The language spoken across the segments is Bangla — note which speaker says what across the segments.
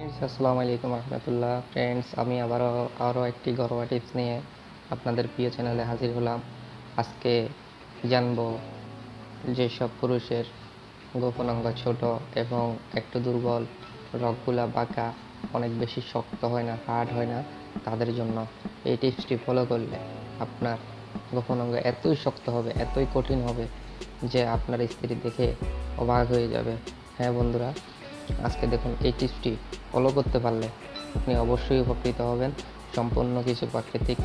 Speaker 1: আসসালামু আলাইকুম রহমতুল্লাহ ফ্রেন্ডস আমি আবারও, আরও একটি ঘরোয়া টিপস নিয়ে আপনাদের প্রিয় চ্যানেলে হাজির হলাম। আজকে জানব যেসব পুরুষের গোপন অঙ্গ ছোট এবং একটু দুর্বল, রগগুলা বাঁকা, অনেক বেশি শক্ত হয় না হার্ড হয় না, তাদের জন্য এই টিপসটি ফলো করলে আপনার গোপন অঙ্গ এতই শক্ত হবে, এতই কঠিন হবে যে আপনার স্ত্রী দেখে অবাক হয়ে যাবে। হ্যাঁ বন্ধুরা, আজকে দেখুন এই টিপসটি ফলো করতে পারলে আপনি অবশ্যই উপকৃত হবেন। সম্পূর্ণ কিছু প্রাকৃতিক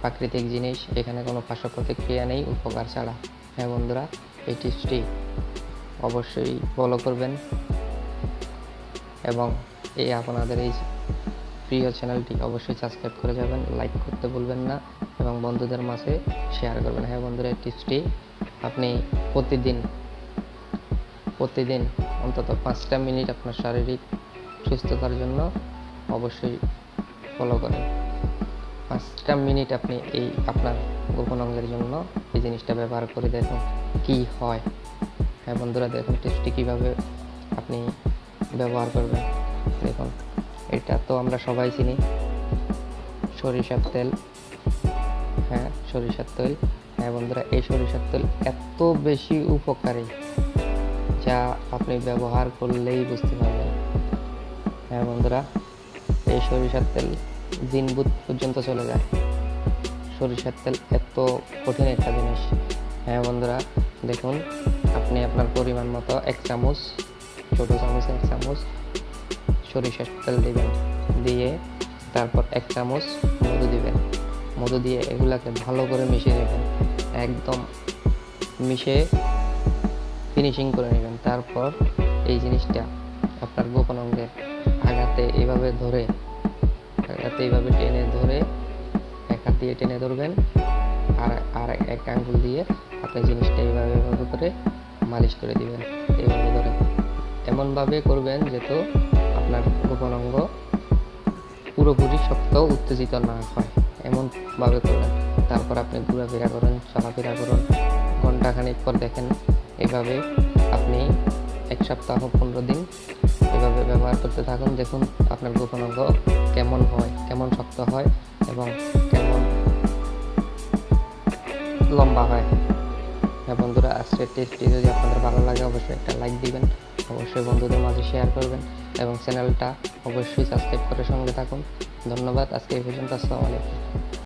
Speaker 1: প্রাকৃতিক জিনিস, এখানে কোনো পার্শ্ব প্রতিক্রিয়া নেই, উপকার ছাড়া। হ্যাঁ বন্ধুরা, এই টিপসটি অবশ্যই ফলো করবেন এবং এই আপনাদের এই প্রিয় চ্যানেলটি অবশ্যই সাবস্ক্রাইব করে যাবেন লাইক করতে ভুলবেন না এবং বন্ধুদের মাঝে শেয়ার করবেন। হ্যাঁ বন্ধুরা, এই টিপসটি আপনি প্রতিদিন প্রতিদিন অন্তত পাঁচটা মিনিট আপনার শারীরিক সুস্থতার জন্য অবশ্যই ফলো করেন। পাঁচটা মিনিট আপনি এই আপনার গোপন অঙ্গের জন্য এই জিনিসটা ব্যবহার করে দেখুন কি হয়। হ্যাঁ বন্ধুরা, দেখুন টেস্টটি কীভাবে আপনি ব্যবহার করবেন। দেখুন, এটা তো আমরা সবাই চিনি। সরিষার তেল হ্যাঁ সরিষার তেল। হ্যাঁ বন্ধুরা, এই সরিষার তেল এত বেশি উপকারী যা আপনি ব্যবহার করলেই বুঝতে পারবেন। হ্যাঁ বন্ধুরা, এই সরিষার তেল দিনবুত পর্যন্ত চলে যায়। সরিষার তেল এত কঠিন একটা জিনিস। হ্যাঁ বন্ধুরা, দেখুন, আপনি আপনার পরিমাণ মতো এক চামচ, ছোটো চামচে, এক চামচ সরিষার তেল দেবেন। দিয়ে তারপর এক চামচ মধু দিবেন। মধু দিয়ে এগুলাকে ভালো করে মিশিয়ে নেবেন। একদম মিশে ফিনিশিং করে নেবেন। তারপর এই জিনিসটা আপনার গোপন অঙ্গের আঘাতে এভাবে ধরে, হাতে এইভাবে টেনে ধরে এক হাত দিয়ে টেনে ধরবেন আর আর এক আঙ্গুল দিয়ে আপনি জিনিসটা এইভাবে এভাবে করে মালিশ করে দিবেন, এইভাবে ধরে। এমনভাবে করবেন যেহেতু আপনার গোপন অঙ্গ পুরোপুরি শক্ত, উত্তেজিত না হয়। এমনভাবে করবেন। তারপর আপনি ঘোরাফেরা করুন, চলাফেরা করুন। ঘন্টাখানিক পর দেখেন এভাবে আপনি এক সপ্তাহ, পনেরো দিন ব্যবহার করতে থাকুন। দেখুন আপনার গোপন অঙ্গ কেমন হয়, কেমন শক্ত হয় এবং কেমন লম্বা হয়। হ্যাঁ বন্ধুরা আজকের টেস্টটি যদি আপনাদের ভালো লাগে, অবশ্যই একটা লাইক দিবেন, অবশ্যই বন্ধুদের মাঝে শেয়ার করবেন এবং চ্যানেলটা অবশ্যই সাবস্ক্রাইব করে সঙ্গে থাকুন। ধন্যবাদ, আজকে এই পর্যন্ত, আসসালামু আলাইকুম।